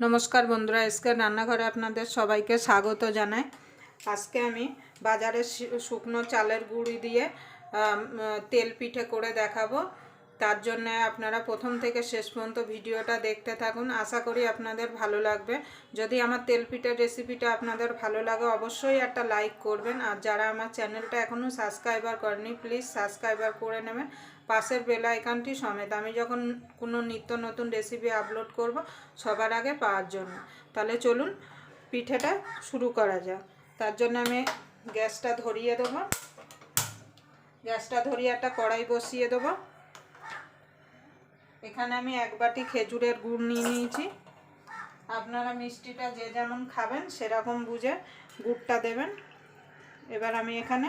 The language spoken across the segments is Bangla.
নমস্কার বন্ধুরা, আজকে রান্নাঘরে আপনাদের সবাইকে স্বাগত জানাই। আজকে আমি বাজারে শুকনো চালের গুঁড়ি দিয়ে তেল পিঠে করে দেখাবো। তার জন্য আপনারা প্রথম থেকে শেষ পর্যন্ত ভিডিওটা দেখতে থাকুন। আশা করি আপনাদের ভালো লাগবে। যদি আমার তেল পিঠের রেসিপিটা আপনাদের ভালো লাগে, অবশ্যই একটা লাইক করবেন। আর যারা আমার চ্যানেলটা এখনও সাবস্ক্রাইবার করেনি প্লিজ সাবস্ক্রাইবার করে নেবেন। পাশের বেল আইকনটি সমেত। আমি যখন কোনো নিত্য নতুন রেসিপি আপলোড করব সবার আগে পাওয়ার জন্য। তাহলে চলুন পিঠেটা শুরু করা যাক। তার জন্য আমি গ্যাসটা ধরিয়ে দেবো। গ্যাসটা ধরিয়ে একটা কড়াই বসিয়ে দেবো। এখানে আমি এক বাটি খেজুরের গুড় নিয়ে নিয়েছি। আপনারা মিষ্টিটা যে যেমন খাবেন সেরকম বুঝে গুড়টা দেবেন। এবার আমি এখানে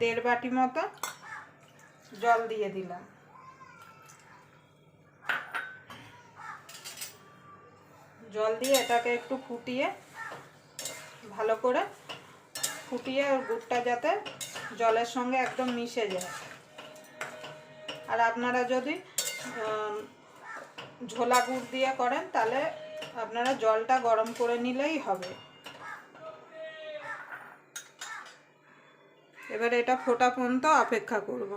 দেড় বাটি মতো জল দিয়ে দিলাম। জল দিয়ে এটাকে একটু ফুটিয়ে ভালো করে ফুটিয়ে ওর গুড়টা যাতে জলের সঙ্গে একদম মিশে যায়। আর আপনারা যদি ঝোলা গুড় দিয়ে করেন, তাহলে আপনারা জলটা গরম করে নিলেই হবে। এবার এটা ফোটা পর্যন্ত অপেক্ষা করব।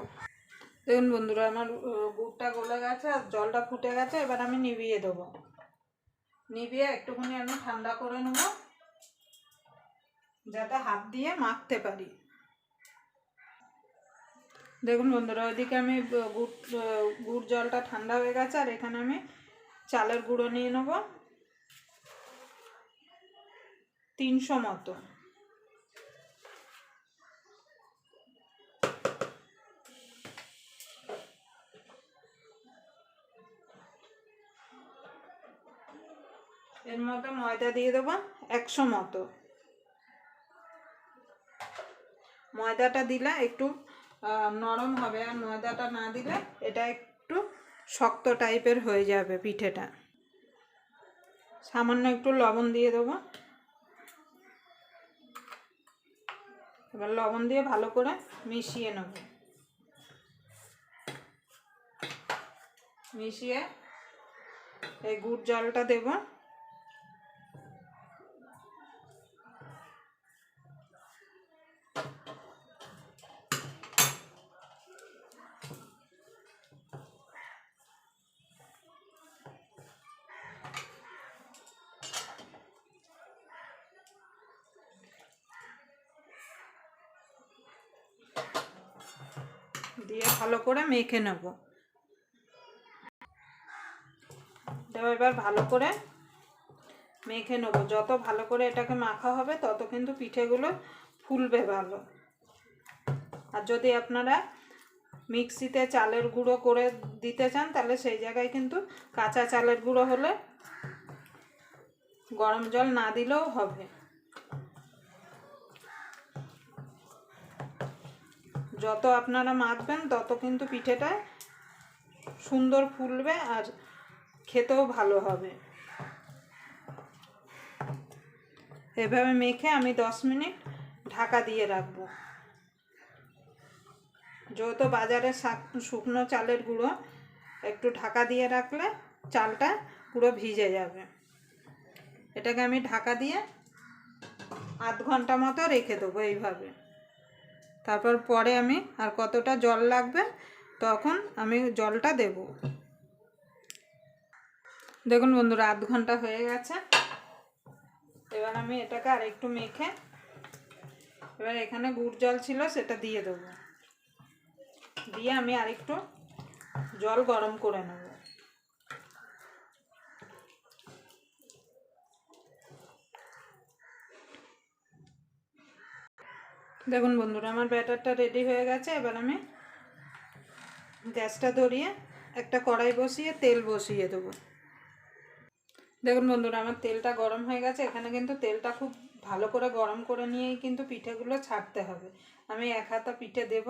দেখুন বন্ধুরা, আমার গুড়টা গলে গেছে আর জলটা ফুটে গেছে, এবার আমি নিভিয়ে দেবো। নিভিয়ে একটুখানি আমি ঠান্ডা করে নেব, যাতে হাত দিয়ে মাখতে পারি। দেখুন বন্ধুরা, ওইদিকে আমি গুড় গুড় জলটা ঠান্ডা হয়ে গেছে, আর এখানে আমি চালের গুঁড়ো নিয়ে নেব। তিনশো মতো। এর মধ্যে ময়দা দিয়ে দেবো একশো মতো। ময়দাটা দিলে একটু নরম হবে, আর ময়দাটা না দিলে এটা একটু শক্ত টাইপের হয়ে যাবে পিঠেটা। সামান্য একটু লবণ দিয়ে দেবো। এবার লবণ দিয়ে ভালো করে মিশিয়ে নেব। মিশিয়ে এই গুড় জলটা দেবো। দিয়ে ভালো করে মেখে নেব। এবার ভালো করে মেখে নেব। যত ভালো করে এটাকে মাখা হবে, তত কিন্তু পিঠেগুলো ফুলবে ভালো। আর যদি আপনারা মিক্সিতে চালের গুঁড়ো করে দিতে চান, তাহলে সেই জায়গায় কিন্তু কাঁচা চালের গুঁড়ো হলে গরম জল না দিলেও হবে। যত আপনারা মাখবেন, তত কিন্তু পিঠেটা সুন্দর ফুলবে আর খেতেও ভালো হবে। এভাবে মেখে আমি দশ মিনিট ঢাকা দিয়ে রাখব। যেহেতু বাজারে শাক- শুকনো চালের গুঁড়ো একটু ঢাকা দিয়ে রাখলে চালটা পুরো ভিজে যাবে। এটাকে আমি ঢাকা দিয়ে আধ ঘণ্টা মতো রেখে দেবো এইভাবে। তারপর পরে আমি আর কতটা জল লাগবে তখন আমি জলটা দেব। দেখুন বন্ধুরা, আধ ঘণ্টা হয়ে গেছে। এবার আমি এটাকে আর একটু মেখে এবার এখানে গুড় জল ছিল সেটা দিয়ে দেবো। দিয়ে আমি আরেকটু জল গরম করে নেব। দেখুন বন্ধুরা, আমার ব্যাটারটা রেডি হয়ে গেছে। এবার আমি গ্যাসটা ধরিয়ে একটা কড়াই বসিয়ে তেল বসিয়ে দেবো। দেখুন বন্ধুরা, আমার তেলটা গরম হয়ে গেছে। এখানে কিন্তু তেলটা খুব ভালো করে গরম করে নিয়েই কিন্তু পিঠেগুলো ছাড়তে হবে। আমি এক হাতা পিঠে দেব।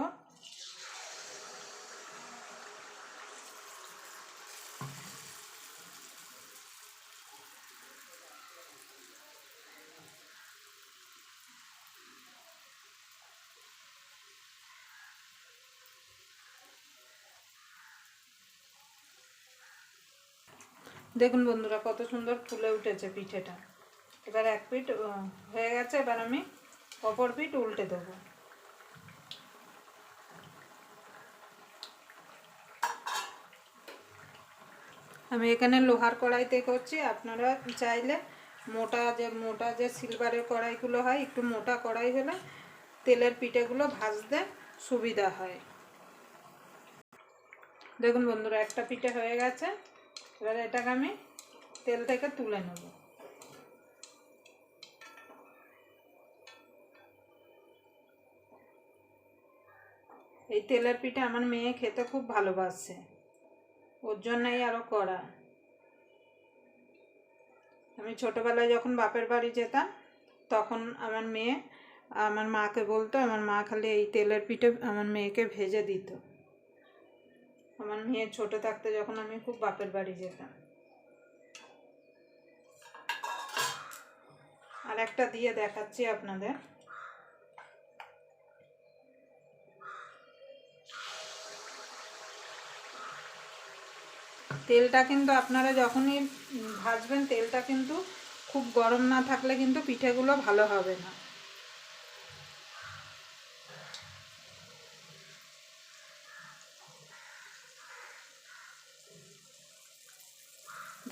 দেখুন বন্ধুরা, কত সুন্দর ফুলে উঠেছে পিঠেটা। এবার এক পিঠ হয়ে গেছে, এবার আমি অপর পিঠ উল্টে দেবো। আমি এখানে লোহার কড়াইতে করছি। আপনারা চাইলে মোটা যে মোটা যে সিলভারের কড়াইগুলো হয়, একটু মোটা কড়াই হলে তেলের পিঠেগুলো ভাজতে সুবিধা হয়। দেখুন বন্ধুরা, একটা পিঠে হয়ে গেছে। এবার এটাকে আমি তেল থেকে তুলে নেব। এই তেলের পিঠে আমার মেয়ে খেতে খুব ভালোবাসে। ওর জন্যই আরও করা আমি ছোটোবেলায় যখন বাপের বাড়ি যেতাম, তখন আমার মেয়ে আমার মাকে বলতো, আমার মা খালি এই তেলের পিঠে আমার মেয়েকে ভেজে দিত। আমার মেয়ে ছোট থাকতে যখন আমি খুব বাপের বাড়ি যেতাম। আর একটা দিয়ে দেখাচ্ছি আপনাদের। তেলটা কিন্তু আপনারা যখনই ভাজবেন, তেলটা কিন্তু খুব গরম না থাকলে কিন্তু পিঠেগুলো ভালো হবে না।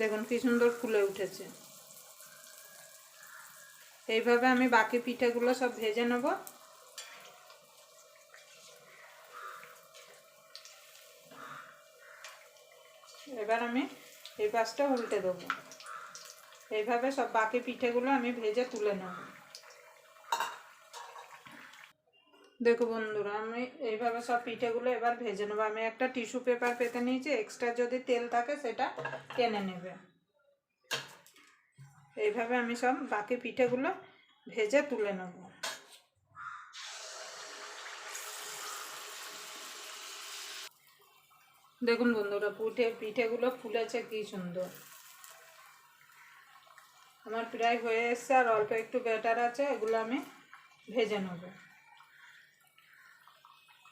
দেখুন কি সুন্দর ফুলে উঠেছে। এইভাবে আমি বাকি পিঠেগুলো সব ভেজে নেব। এবার আমি এই পাশটা উল্টে দেবো। এইভাবে সব বাকি পিঠেগুলো আমি ভেজে তুলে নেব। দেখো বন্ধুরা, আমি এইভাবে সব পিঠেগুলো এবার ভেজে নেব। আমি একটা টিস্যু পেপার পেতে নিয়েছি এক্সট্রা যদি তেল থাকে সেটা টেনে নেবে। এইভাবে আমি সব বাকি পিঠেগুলো ভেজে তুলে নেব। দেখুন বন্ধুরা, পিঠে পিঠেগুলো ফুলেছে কি সুন্দর। আমার প্রায় হয়ে এসছে আর অল্প একটু বেটার আছে, এগুলো আমি ভেজে নেব।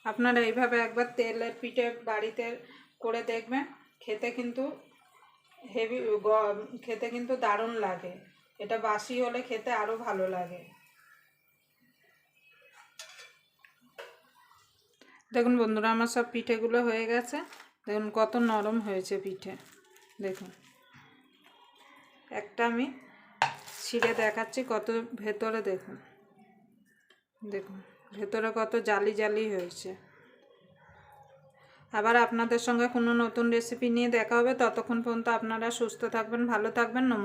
আপনারা এইভাবে একবার তেলের পিঠে বাড়িতে করে দেখবেন, খেতে কিন্তু হেভি খেতে কিন্তু দারুণ লাগে। এটা বাসি হলে খেতে আরও ভালো লাগে। দেখুন বন্ধুরা, আমার সব পিঠেগুলো হয়ে গেছে। দেখুন কত নরম হয়েছে পিঠে। দেখুন। একটা আমি ছিঁড়ে দেখাচ্ছি, কত ভেতরে দেখুন। দেখুন। ভেতরে কত জালি জালি হয়েছে। আবার আপনাদের সঙ্গে কোনো নতুন রেসিপি নিয়ে দেখা হবে। ততক্ষণ পর্যন্ত আপনারা সুস্থ থাকবেন, ভালো থাকবেন, নমস্কার।